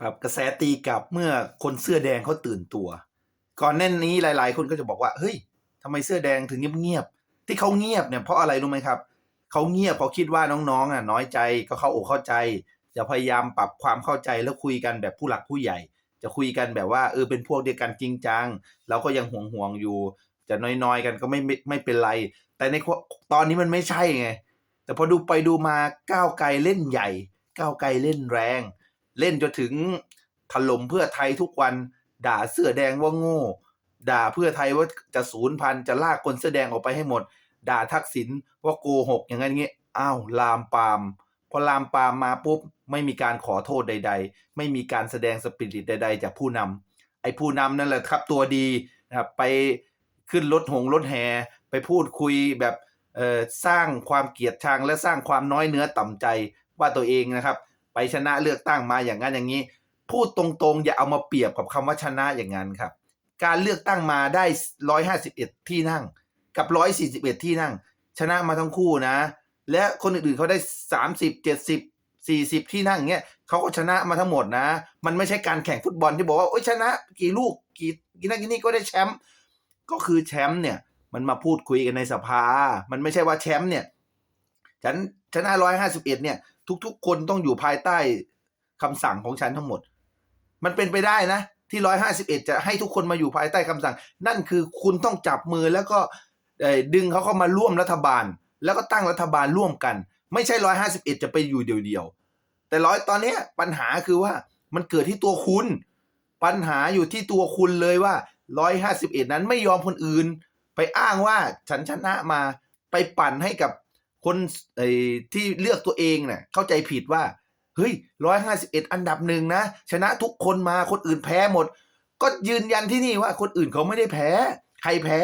ครับกระแสตีกลับเมื่อคนเสื้อแดงเขาตื่นตัว ก่อนหน้านี้หลาย ๆ คนก็จะบอกว่าเฮ้ยทำไมเสื้อแดงถึงเงียบๆที่เขาเงียบเนี่ยเพราะอะไรรู้ไหมครับเขาเงียบเพราะคิดว่าน้องๆอะน้อยใจก็เข้าอกเข้าใจ จะพยายามปรับความเข้าใจแล้วคุยกันแบบผู้หลักผู้ใหญ่ จะคุยกันแบบว่าเออเป็นพวกเดียวกันจริงจังเราก็ยังห่วงห่วงๆอยู่ จะน้อยๆกันก็ไม่ไม่ไม่เป็นไร แต่ในตอนนี้มันไม่ใช่ไงแต่พอดูไปดูมาก้าวไกลเล่นใหญ่ ก้าวไกลเล่นแรง เล่นจนถึงถล่มเพื่อไทยทุกวัน ด่าเสื้อแดงว่าโง่ ด่าเพื่อไทยว่าจะศูนย์พันจะลากคนเสื้อแดงออกไปให้หมด ด่าทักษิณว่าโกหกอย่างนั้นอย่างนี้อ้าวลามปาม พอลามปามมาปุ๊บไม่มีการขอโทษใด ๆ ไม่มีการแสดงสปิริตใด ๆ จากผู้นำไอ้ผู้นำนั่นแหละครับตัวดีนะครับไปขึ้นรถหงรถแห่ไปพูดคุยแบบสร้างความเกลียดชังและสร้างความน้อยเนื้อต่ำใจว่าตัวเองนะครับ ไปชนะเลือกตั้งมาอย่างนั้นอย่างนี้ พูดตรงๆ อย่าเอามาเปรียบกับคำว่าชนะอย่างนั้นครับ การเลือกตั้งมาได้151ที่นั่ง กับ141ที่นั่ง ชนะมาทั้งคู่นะ และคนอื่นๆเขาได้30 70 40ที่นั่งเงี้ยเขาก็ชนะมาทั้งหมดนะ มันไม่ใช่การแข่งฟุตบอลที่บอกว่าโอ้ยชนะกี่ลูกกี่กี่นั่นกี่นี่ก็ได้แชมป์ก็คือแชมป์เนี่ย มันมาพูดคุยกันในสภา มันไม่ใช่ว่าแชมป์เนี่ยฉันชนะ151เนี่ย ทุกๆ คนต้องอยู่ภายใต้คำสั่งของฉันทั้งหมด มันเป็นไปได้นะ ที่151จะให้ทุกคนมาอยู่ภายใต้คำสั่ง นั่นคือคุณต้องจับมือแล้วก็ดึงเขาเข้ามาร่วมรัฐบาล แล้วก็ตั้งรัฐบาลร่วมกัน ไม่ใช่151จะไปอยู่เดียวๆแต่ร้อยตอนนี้ปัญหาคือว่ามันเกิดที่ตัวคุณ ปัญหาอยู่ที่ตัวคุณเลยว่า151นั้นไม่ยอมคนอื่น ไปอ้างว่าฉันชนะมาไปปั่นให้กับ คนไอ้ที่เลือกตัวเองเนี่ยเข้าใจผิดว่า เฮ้ยร้อยห้าสิบเอ็ดอันดับหนึ่งนะ ชนะทุกคนมาคนอื่นแพ้หมด ก็ยืนยันที่นี่ว่าคนอื่นเขาไม่ได้แพ้ ใครแพ้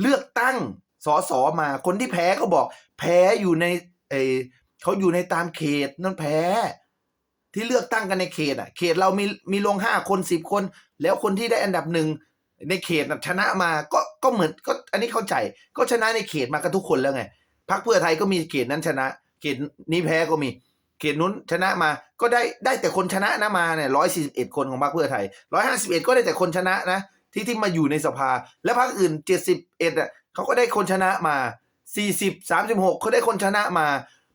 เลือกตั้งสอสอมา คนที่แพ้ก็บอก แพ้อยู่ในเออเขาอยู่ในตามเขตนั่นแพ้ ที่เลือกตั้งกันในเขตอะ เขตเรามีมีลงห้าคนสิบคน แล้วคนที่ได้อันดับหนึ่งในเขตชนะมาก็ก็เหมือนก็อันนี้เข้าใจก็ชนะในเขตมากันทุกคนแล้วไง พรรคเพื่อไทยก็มีเขตนั้นชนะ เขตนี้แพ้ก็มี เขตนู้นชนะมา ก็ได้ได้แต่คนชนะนะมาเนี่ยร้อยสี่สิบเอ็ดคนของพรรคเพื่อไทยร้อยห้าสิบเอ็ดก็ได้แต่คนชนะนะ ที่ที่มาอยู่ในสภา และพรรคอื่นเจ็ดสิบเอ็ดอะเขาก็ได้คนชนะมาสี่สิบสามสิบหกเขาได้คนชนะมา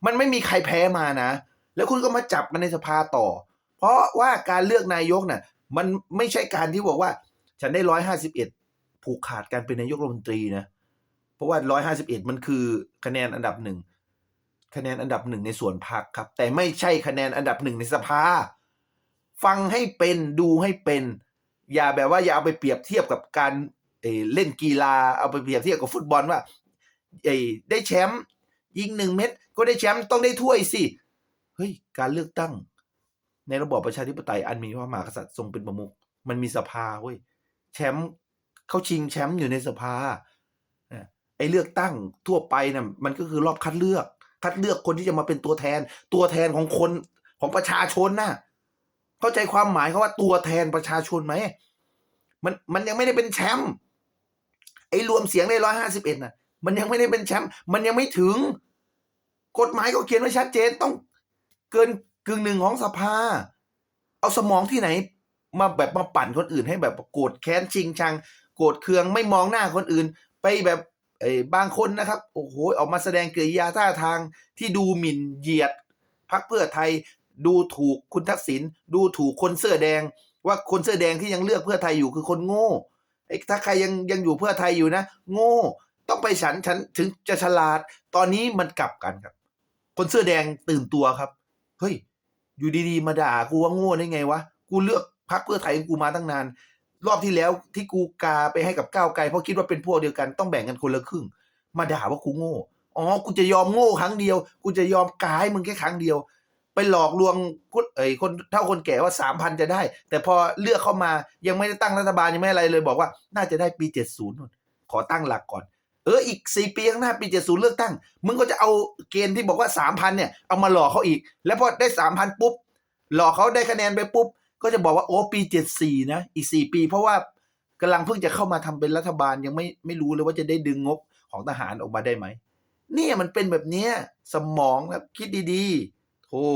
มันไม่มีใครแพ้มานะ แล้วคุณก็มาจับกันในสภาต่อ เพราะว่าการเลือกนายกน่ะ มันไม่ใช่การที่บอกว่า ฉันได้ร้อยห้าสิบเอ็ดผูกขาดการเป็นนายกรัฐมนตรีนะ เพราะว่าร้อยห้าสิบเอ็ดมันคือคะแนนอันดับหนึ่งคะแนนอันดับหนึ่งในส่วนพักครับ แต่ไม่ใช่คะแนนอันดับหนึ่งในสภา ฟังให้เป็นดูให้เป็น อย่าแบบว่าอย่าเอาไปเปรียบเทียบกับการเเล่นกีฬาเอาไปเปรียบเทียบกับฟุตบอลว่าได้แชมป์ยิงหนึ่งเม็ดก็ได้แชมป์ต้องได้ถ้วยสิเฮ้ยการเลือกตั้ง ในระบอบประชาธิปไตยอันมีพระมหากษัตริย์ทรงเป็นประมุขมันมีสภาเว้ยแชมป์เขาชิงแชมป์อยู่ในสภา ไอ้เลือกตั้งทั่วไปน่ะมันก็คือรอบคัดเลือก คัดเลือกคนที่จะมาเป็นตัวแทน ตัวแทนของคนของประชาชนน่ะ เข้าใจความหมายเขาว่าตัวแทนประชาชนไหมมันมันยังไม่ได้เป็นแชมป์ไอ้รวมเสียงได้ร้อยห้าสิบเอ็ดน่ะ มันยังไม่ได้เป็นแชมป์มันยังไม่ถึง กฎหมายก็เขียนไว้ชัดเจนต้องเกินกึ่งหนึ่งของสภา เอาสมองที่ไหน มาแบบมาปั่นคนอื่นให้แบบโกรธแค้นชิงชัง โกรธเคืองไม่มองหน้าคนอื่น ไปแบบ ไอ้บางคนนะครับโอ้โหออกมาแสดงกิริยาท่าทางที่ดูหมิ่นเหยียดพักเพื่อไทยดูถูกคุณทักษิณดูถูกคนเสื้อแดง ว่าคนเสื้อแดงที่ยังเลือกเพื่อไทยอยู่คือคนโง่ไอ้ถ้าใครยังยังอยู่เพื่อไทยอยู่นะ โง่ ต้องไปฉันฉันถึงจะฉลาด ตอนนี้มันกลับกันครับ คนเสื้อแดงตื่นตัวครับเฮ้ยอยู่ดีๆ มาด่ากูว่าโง่ได้ไงวะกูเลือกพักเพื่อไทยกูมาตั้งนาน รอบที่แล้วที่กูกาไปให้กับก้าวไกลเพราะคิดว่าเป็นพวกเดียวกันต้องแบ่งกันคนละครึ่ง มาด่าว่ากูโง่อ๋อกูจะยอมโง่ครั้งเดียว กูจะยอมกายมึงแค่ครั้งเดียว ไปหลอกลวงคนเอ้ยคนเท่าคนแก่ว่าสามพันจะได้ แต่พอเลือกเข้ามายังไม่ได้ตั้งรัฐบาลยังไม่อะไรเลยบอกว่า น่าจะได้ปีเจ็ดศูนย์ขอตั้งหลักก่อนเอออีกสี่ปีข้างหน้าปีเจ็ดศูนย์เลือกตั้ง มึงก็จะเอาเกณฑ์ที่บอกว่าสามพันเนี่ยเอามาหลอกเขาอีก แล้วพอได้สามพันปุ๊บ หลอกเขาได้คะแนนไปปุ๊บ ก็จะบอกว่าโอ้ปีเจ็ดสี่นะ อีกสี่ปี เพราะว่ากำลังเพิ่งจะเข้ามาทำเป็นรัฐบาลยังไม่ไม่รู้เลยว่าจะได้ดึงงบของทหารออกมาได้ไหมเนี่ยมันเป็นแบบเนี้ยสมองครับคิดดีๆโธ่